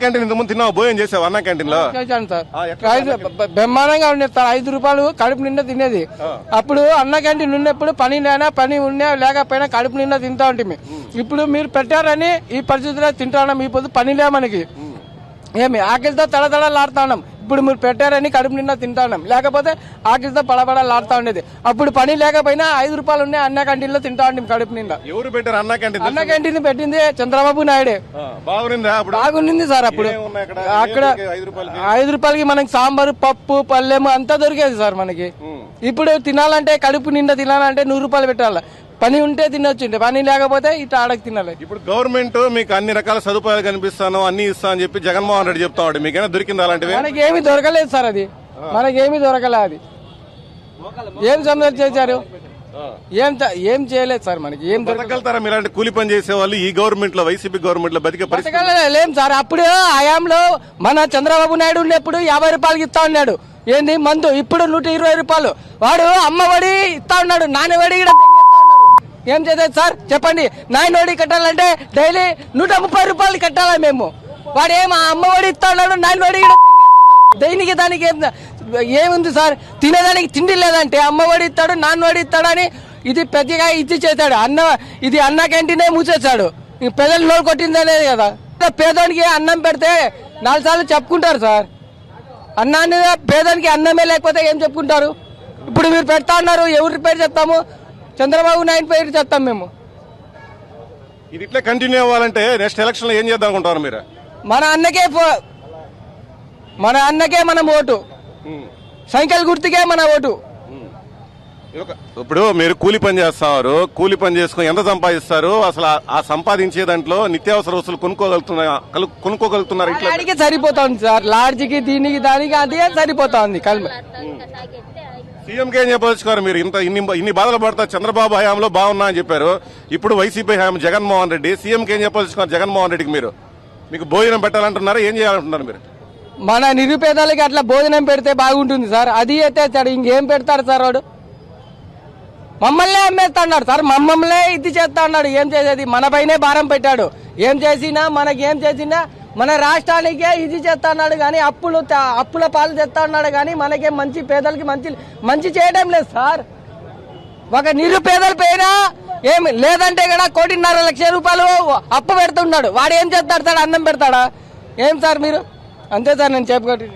Canteen ఇంత ముందు తిన్నావు? భోజనం చేసావు అన్న క్యాంటీన్లో చేశాను సార్. బ్రహ్మాండంగా ఉండేది సార్. ఐదు రూపాయలు కడుపు నిండా తినేది. అప్పుడు అన్న క్యాంటీన్ ఉన్నప్పుడు పని లేనా పని ఉన్నా లేకపోయినా కడుపు నిండా తింటా ఉంటుంది ఇప్పుడు మీరు పెట్టారని ఈ పరిస్థితిలో తింటాన్నాం ఈ పొద్దు? పని లే మనకి ఏమి? ఆకలితో తడతడలాడుతున్నాం. ఇప్పుడు మీరు పెట్టారని కడుపు నిండా తింటాన్నాం లేకపోతే ఆకలితో పడబడలాడుతా ఉండేది. అప్పుడు పని లేకపోయినా ఐదు రూపాయలు ఉన్నాయి అన్న క్యాంటీన్లో తింటా ఉంటాం కడుపు నిండా. ఎవరు పెట్టారు అన్న క్యాంటీన్ అన్న క్యాంటీన్ పెట్టింది చంద్రబాబు నాయుడే. బాగుందా సార్ అప్పుడు. అక్కడ? ఐదు రూపాయలకి? మనకి సాంబారు పప్పు పల్లెము అంతా దొరికేది సార్ మనకి. ఇప్పుడు తినాలంటే కడుపు నిండా తినాలంటే నూరు రూపాయలు పెట్టాలి. పని ఉంటే తినొచ్చు పని లేకపోతే ఇట్లా ఆడకి తినాలి ఇప్పుడు గవర్నమెంట్ మీకు అన్ని రకాల సదుపాయాలు కనిపిస్తాను అన్ని ఇస్తా అని చెప్పి జగన్మోహన్ రెడ్డి చెప్తాడు మీకైనా దొరికింది అలాంటివి? మనకి ఏమి దొరకలేదు సార్ అది. మనకి ఏమి దొరకలే అది. ఏం సమస్య చేశారు? ఏం ఏం చేయలేదు సార్ మనకి. ఏం బతకగలుగుతారా మీలాంటి కూలి పని చేసే వాళ్ళు ఈ గవర్నమెంట్లో వైసీపీ గవర్నమెంట్లో బతికే బతకాలే సార్. అప్పుడు హయాంలో మన చంద్రబాబు నాయుడు ఉన్నప్పుడు యాభై రూపాయలకి ఇస్తా ఉన్నాడు. ఏంది? మందు. ఇప్పుడు నూట ఇరవై రూపాయలు. వాడు అమ్మఒడి ఇస్తా ఉన్నాడు. నాన్నఒడి కూడా ఏం చేసేది సార్? చెప్పండి. నాయనఒడి కట్టాలంటే డైలీ నూట ముప్పై రూపాయలు కట్టాలా మేము? వాడు ఏం అమ్మ ఒడి ఇస్తాడు నాయన ఒడి దేనికి దానికి ఏం ఏముంది సార్? తినేదానికి తిండి లేదంటే అమ్మఒడి ఇస్తాడు నాన్నవాడి ఇస్తాడు అని ఇది పెద్దగా ఇది చేశాడు. అన్న ఇది అన్న క్యాంటీనే మూసేశాడు. ఈ పెద్దలు నోరు కొట్టింది అనేది కదా. పేదోనికి అన్నం పెడితే నాలుగు సార్లు చెప్పుకుంటారు సార్. అన్నాన్ని పేదానికి అన్నమే లేకపోతే ఏం చెప్పుకుంటారు? ఇప్పుడు మీరు పెడతా ఉన్నారు ఎవరి పేరు చెప్తాము? చంద్రబాబు నాయుడు పేరు చెప్తాం మేము. ఇది ఇట్లా కంటిన్యూ అవ్వాలంటే నెక్స్ట్ ఎలక్షన్లో ఏం చేద్దాం అనుకుంటారు మీరు? మన అన్నకే మన అన్నకే మనం ఓటు. సైకిల్ గుర్తుకే మన ఓటు. ఇప్పుడు మీరు కూలి పని చేస్తారు కూలి పని చేసుకుని ఎంత సంపాదిస్తారు? అసలు ఆ- సంపాదించే దాంట్లో నిత్యావసర వస్తువులు కొనుక్కోగలుగుతున్నా కొనుక్కోగలుగుతున్నారు ఇట్లా? సరిపోతుంది సార్. లాడ్జికి దీనికి దానికి అదే సరిపోతుంది. కలిమి సీఎం కి ఏం చెప్పదలుచుకోరు మీరు ఇంత ఇన్ని ఇన్ని బాధలు పడతా చంద్రబాబు హయాంలో బాగున్నా అని చెప్పారు. ఇప్పుడు వైసీపీ హయాం జగన్మోహన్ రెడ్డి సీఎం కి ఏం జగన్మోహన్ రెడ్డికి మీరు మీకు భోజనం పెట్టాలంటున్నారా? ఏం చేయాలంటున్నారు మీరు? మన నిరుపేదలకి అట్లా భోజనం పెడితే బాగుంటుంది సార్. అది ఎత్తేస్తాడు ఇంకేం పెడతాడు సార్ వాడు? మమ్మల్నే అమ్మేస్తాడు సార్. మమ్మల్నే ఇది చేస్తా ఉన్నాడు ఏం చేసేది? మనపైనే భారం పెట్టాడు. ఏం చేసినా మనకి ఏం చేసినా మన రాష్ట్రానికే ఇది చేస్తా అన్నాడు కానీ అప్పులు అప్పుల పాలు తెస్తా అన్నాడు కానీ మనకే మంచి పేదలకి మంచి మంచి చేయడం లేదు సార్. ఒక నిరుపేదల పైన ఏమి లేదంటే కూడా కోటిన్నర లక్ష రూపాయలు అప్పు పెడుతున్నాడు. వాడు ఏం చేస్తాడు సార్? అన్నం పెడతాడా? ఏం సార్ మీరు? అంతే సార్ నేను చెప్పుకోండి